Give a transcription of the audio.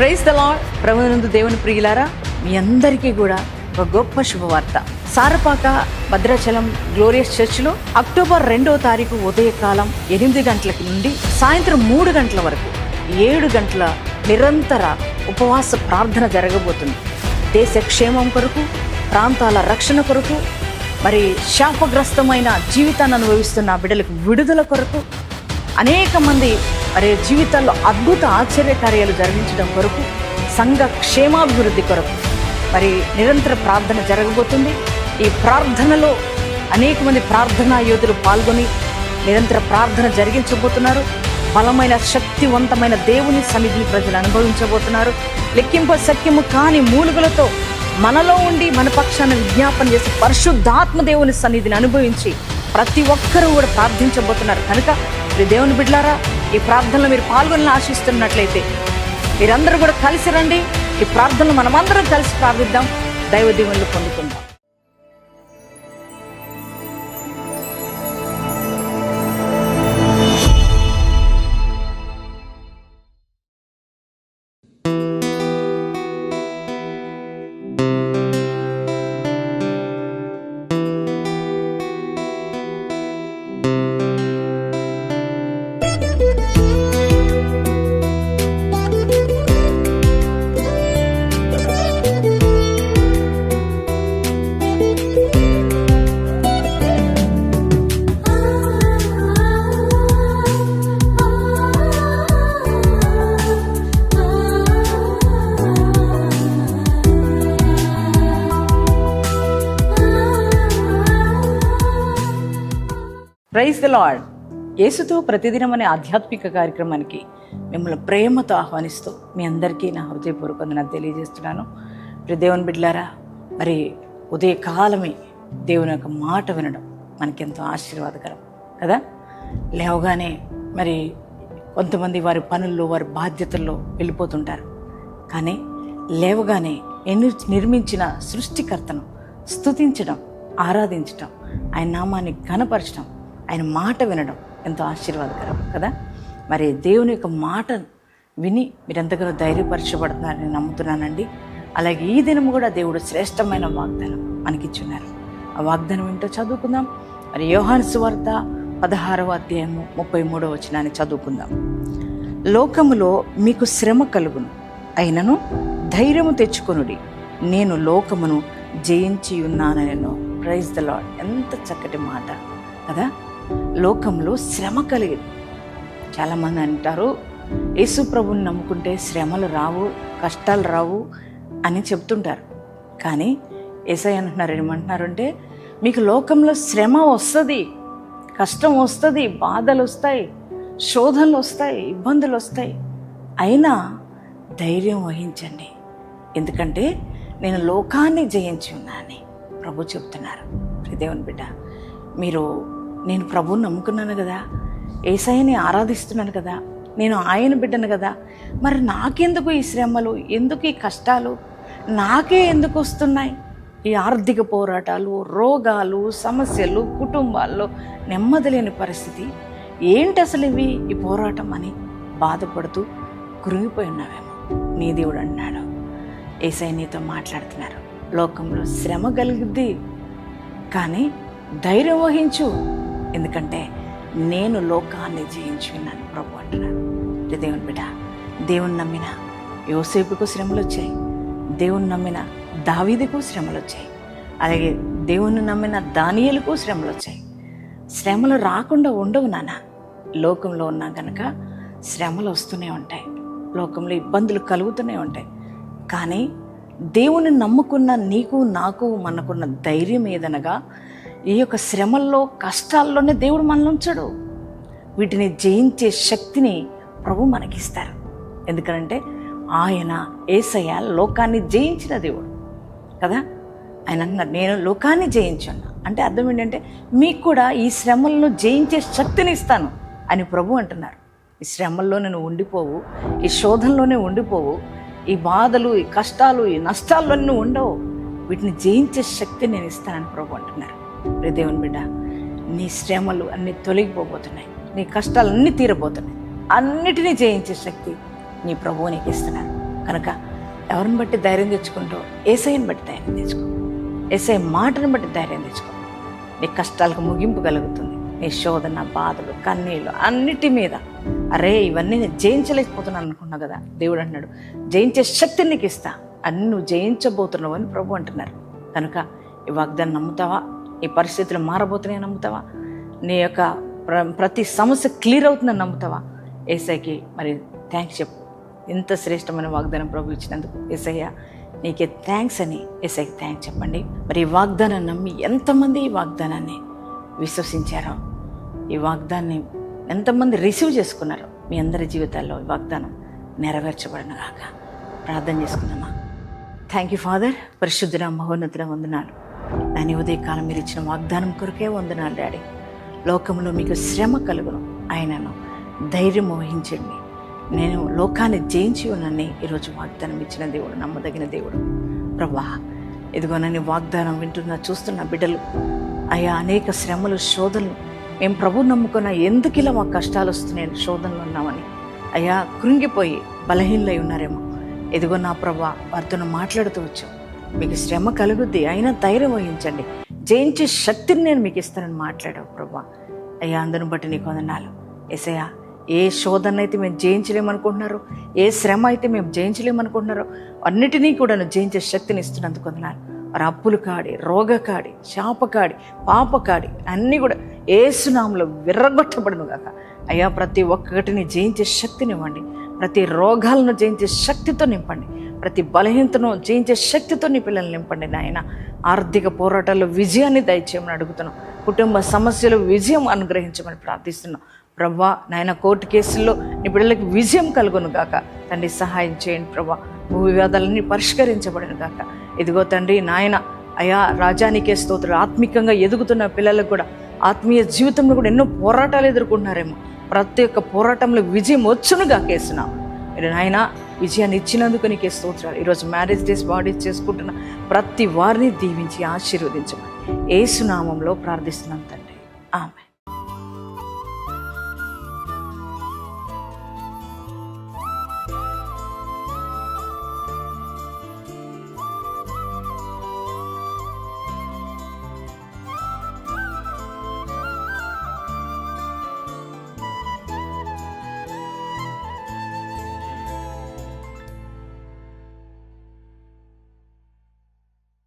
Praise the lord ప్రభునందు దేవుని ప్రియులారా మీ అందరికీ కూడా ఒక గొప్ప శుభవార్త. సారపాక భద్రాచలం గ్లోరియస్ చర్చ్లో అక్టోబర్ రెండవ తారీఖు ఉదయకాలం ఎనిమిది గంటలకి నుండి సాయంత్రం మూడు గంటల వరకు ఏడు గంటల నిరంతర ఉపవాస ప్రార్థన జరగబోతుంది. దేశ క్షేమం కొరకు ప్రాంతాల రక్షణ కొరకు మరి శాపగ్రస్తమైన జీవితాన్ని అనుభవిస్తున్న బిడ్డలకు విడుదల కొరకు అనేక మంది మరి జీవితాల్లో అద్భుత ఆశ్చర్య కార్యాలు జరిగించడం కొరకు సంఘ క్షేమాభివృద్ధి కొరకు మరి నిరంతర ప్రార్థన జరగబోతుంది. ఈ ప్రార్థనలో అనేక మంది ప్రార్థనా యోధులు పాల్గొని నిరంతర ప్రార్థన జరిగించబోతున్నారు. బలమైన శక్తివంతమైన దేవుని సన్నిధిని ప్రజలు అనుభవించబోతున్నారు. లెక్కింప సఖ్యము కాని మూలుగులతో మనలో ఉండి మన పక్షాన్ని విజ్ఞాపన చేసి పరిశుద్ధాత్మ దేవుని సన్నిధిని అనుభవించి ప్రతి ఒక్కరూ కూడా ప్రార్థించబోతున్నారు. కనుక మీరు దేవుని బిడ్లారా ఈ ప్రార్థనలో మీరు పాల్గొనని ఆశిస్తున్నట్లయితే మీరందరూ కూడా కలిసి రండి. ఈ ప్రార్థనలు మనమందరం కలిసి ప్రార్థిద్దాం. దైవ దీవెనలు పొందుకుందాం. ప్రైజ్ ద లాడ్ యేసుతో ప్రతిదినం అనే ఆధ్యాత్మిక కార్యక్రమానికి మిమ్మల్ని ప్రేమతో ఆహ్వానిస్తూ మీ అందరికీ నా హృదయపూర్వక నాకు తెలియజేస్తున్నాను. దేవుని బిడ్లారా మరి ఉదయకాలమే దేవుని యొక్క మాట వినడం మనకెంతో ఆశీర్వాదకరం కదా? లేవగానే మరి కొంతమంది వారి పనుల్లో వారి బాధ్యతల్లో వెళ్ళిపోతుంటారు. కానీ లేవగానే ఎన్ని నిర్మించిన సృష్టికర్తను స్తుతించడం ఆరాధించడం ఆయన నామాన్ని ఘనపరచడం ఆయన మాట వినడం ఎంతో ఆశీర్వాదకరం కదా? మరి దేవుని యొక్క మాట విని మీరెంతగానో ధైర్యపరచబడుతున్నారని నమ్ముతున్నానండి. అలాగే ఈ దినం కూడా దేవుడు శ్రేష్టమైన వాగ్దానం మనకిచ్చున్నారు. ఆ వాగ్దానం ఏంటో చదువుకుందాం. మరి యోహాను సువార్త పదహారవ అధ్యాయము ముప్పై మూడవ వచనాన్ని చదువుకుందాం. లోకములో మీకు శ్రమ కలుగును అయినను ధైర్యము తెచ్చుకొనుడి. నేను లోకమును జయించి ఉన్నానను ప్రైజ్ ద లాడ్ ఎంత చక్కటి మాట కదా? లోకంలో శ్రమ కలిగింది. చాలామంది అంటారు యేసు ప్రభుని నమ్ముకుంటే శ్రమలు రావు కష్టాలు రావు అని చెప్తుంటారు. కానీ ఏసై అంటున్నారు ఏమంటున్నారు అంటే మీకు లోకంలో శ్రమ వస్తుంది కష్టం వస్తుంది బాధలు వస్తాయి శోధనలు వస్తాయి ఇబ్బందులు వస్తాయి. అయినా ధైర్యం వహించండి. ఎందుకంటే నేను లోకాన్ని జయించి ఉన్నానని ప్రభు చెప్తున్నారు. దేవుని బిడ్డ మీరు నేను ప్రభువుని నమ్ముకున్నాను కదా. ఏసఐని ఆరాధిస్తున్నాను కదా. నేను ఆయన బిడ్డను కదా. మరి నాకెందుకు ఈ శ్రమలు? ఎందుకు ఈ కష్టాలు? నాకే ఎందుకు వస్తున్నాయి? ఈ ఆర్థిక పోరాటాలు రోగాలు సమస్యలు కుటుంబాల్లో నెమ్మది లేని పరిస్థితి. ఏంటి అసలు ఇవి? ఈ పోరాటం అని బాధపడుతూ కురిగిపోయి ఉన్నావేమో. నీ దేవుడు అన్నాడు ఏసై నీతో మాట్లాడుతున్నారు. లోకంలో శ్రమ కలిగిద్ది. కానీ ధైర్యం వహించు. ఎందుకంటే నేను లోకాన్ని జయించి ఉన్నాను ప్రభు అంటున్నాను దేవుని బిడ్డ దేవుని నమ్మిన యోసేపుకు శ్రమలు వచ్చాయి. దేవుని నమ్మిన దావీదుకు శ్రమలు వచ్చాయి. అలాగే దేవుని నమ్మిన దానియలకు శ్రమలు వచ్చాయి. శ్రమలు రాకుండా ఉండవు నాన్న. లోకంలో ఉన్నా కనుక శ్రమలు వస్తూనే ఉంటాయి. లోకంలో ఇబ్బందులు కలుగుతూనే ఉంటాయి. కానీ దేవుని నమ్ముకున్న నీకు నాకు మనకున్న ధైర్యం ఏదనగా ఈ యొక్క శ్రమల్లో కష్టాల్లోనే దేవుడు మనల్ని ఉంచడు. వీటిని జయించే శక్తిని ప్రభు మనకిస్తారు. ఎందుకంటే ఆయన ఏసయ్య లోకాన్ని జయించిన దేవుడు. కదా? ఆయన అన్నారు నేను లోకాన్ని జయించాను. అంటే అర్థం ఏంటంటే మీకు కూడా ఈ శ్రమలను జయించే శక్తిని ఇస్తాను అని ప్రభు అంటున్నారు. ఈ శ్రమల్లో నేను ఉండిపోవు ఈ శోధనలోనే ఉండిపోవు ఈ బాధలు ఈ కష్టాలు ఈ నష్టాల్లో నువ్వు ఉండవు. వీటిని జయించే శక్తి నేను ఇస్తానని ప్రభు అంటున్నారు. రే దేవుని బిడ్డ నీ శ్రమలు అన్నీ తొలగిపోబోతున్నాయి. నీ కష్టాలు అన్నీ తీరబోతున్నాయి. అన్నిటినీ జయించే శక్తి నీ ప్రభువు నీకు ఇస్తున్నారు కనుక ఎవరిని బట్టి ధైర్యం తెచ్చుకుంటూ ఏసైని బట్టి ధైర్యం తెచ్చుకో. ఏసై మాటను బట్టి ధైర్యం తెచ్చుకో. నీ కష్టాలకు ముగింపు కలుగుతుంది. నీ శోధన బాధలు కన్నీళ్ళు అన్నిటి మీద. అరే ఇవన్నీ నేను జయించలేకపోతున్నాను అనుకున్నావు కదా దేవుడు అంటున్నాడు. జయించే శక్తిని నీకు ఇస్తా అన్ని నువ్వు జయించబోతున్నావు అని ప్రభు అంటున్నారు. కనుక ఈ వాగ్దాన్ని నమ్ముతావా? ఈ పరిస్థితులు మారబోతున్నాయని నమ్ముతావా? నీ యొక్క ప్ర- ప్రతి సమస్య క్లియర్ అవుతుందని నమ్ముతావా? ఏసైకి మరి థ్యాంక్స్ చెప్పు. ఇంత శ్రేష్టమైన వాగ్దానం ప్రభు ఇచ్చినందుకు ఏసయ్య నీకే థ్యాంక్స్ అని ఏసైకి థ్యాంక్స్ చెప్పండి. మరి ఈ వాగ్దానం నమ్మి ఎంతమంది ఈ వాగ్దానాన్ని విశ్వసించారో ఈ వాగ్దాన్ని ఎంతమంది రిసీవ్ చేసుకున్నారో మీ అందరి జీవితాల్లో ఈ వాగ్దానం నెరవేర్చబడిన కాక ప్రార్థన చేసుకుందామా? థ్యాంక్ యూ ఫాదర్ పరిశుద్ధుల మహోన్నతుల వందనాలు. దాని ఉదయకాలం మీరు ఇచ్చిన వాగ్దానం కొరకే వందనాలు డాడీ. లోకంలో మీకు శ్రమ కలుగును. ఆయనను ధైర్యం వహించండి నేను లోకాన్ని జయించి ఉన్నానని ఈరోజు వాగ్దానం ఇచ్చిన దేవుడు నమ్మదగిన దేవుడు. ప్రభా ఇదిగో నన్ను వాగ్దానం వింటున్నా చూస్తున్న బిడ్డలు అయా అనేక శ్రమలు శోధనలు. మేము ప్రభు నమ్ముకున్న ఎందుకు ఇలా మాకు కష్టాలు వస్తున్నాయని శోధనలు ఉన్నామని. అయ్యా కృంగిపోయి బలహీనలై ఉన్నారేమో. ఇదిగో నా ప్రభా వారితో మాట్లాడుతూ వచ్చాం. మీకు శ్రమ కలుగుద్ది అయినా ధైర్యం వహించండి. జయించే శక్తిని నేను మీకు ఇస్తానని మాట్లాడావు ప్రభా. అయ్యా అందరిని బట్టి నీకు వందనాలు. ఎసయ్యా ఏ శోధన అయితే మేము జయించలేమనుకుంటున్నారో ఏ శ్రమ అయితే మేము జయించలేమనుకుంటున్నారో అన్నిటినీ కూడా నువ్వు జయించే శక్తిని ఇస్తున్నందుకు వందనాలు. వారి అప్పులు కాడి రోగ కాడి శాప కాడి పాప కాడి అన్నీ కూడా ఏసునామంలో విర్రగొట్టబడును కాక అయ్యా ప్రతి ఒక్కటిని జయించే శక్తిని ఇవ్వండి. ప్రతి రోగాలను జయించే శక్తితో నింపండి. ప్రతి బలహీనతను జయించే శక్తితో నీ పిల్లల్ని నింపండి నాయన. ఆర్థిక పోరాటాల్లో విజయాన్ని దయచేయమని అడుగుతున్నాం. కుటుంబ సమస్యలు విజయం అనుగ్రహించమని ప్రార్థిస్తున్నాం. ప్రభా నాయన కోర్టు కేసుల్లో నీ బిడ్డలకు విజయం కలుగును గాక. తండ్రి సహాయం చేయండి ప్రభా. భూ వివాదాలన్నీ పరిష్కరించబడిన గాక. ఇదిగో తండ్రి నాయన అయా రాజానికే స్తోత్రులు. ఆత్మికంగా ఎదుగుతున్న పిల్లలకు కూడా ఆత్మీయ జీవితంలో కూడా ఎన్నో పోరాటాలు ఎదుర్కొంటున్నారేమో. ప్రతి ఒక్క పోరాటంలో విజయం వచ్చును కేసున్నాం మీరు నాయన విజయాన్ని ఇచ్చినందుకు నీకే స్తోత్రాలు. ఈరోజు మ్యారేజ్ డేస్ బాడీ చేసుకుంటున్న ప్రతి వారిని దీవించి ఆశీర్వదించమని ఏసునామంలో ప్రార్థిస్తున్నాం తండ్రి. ఆమె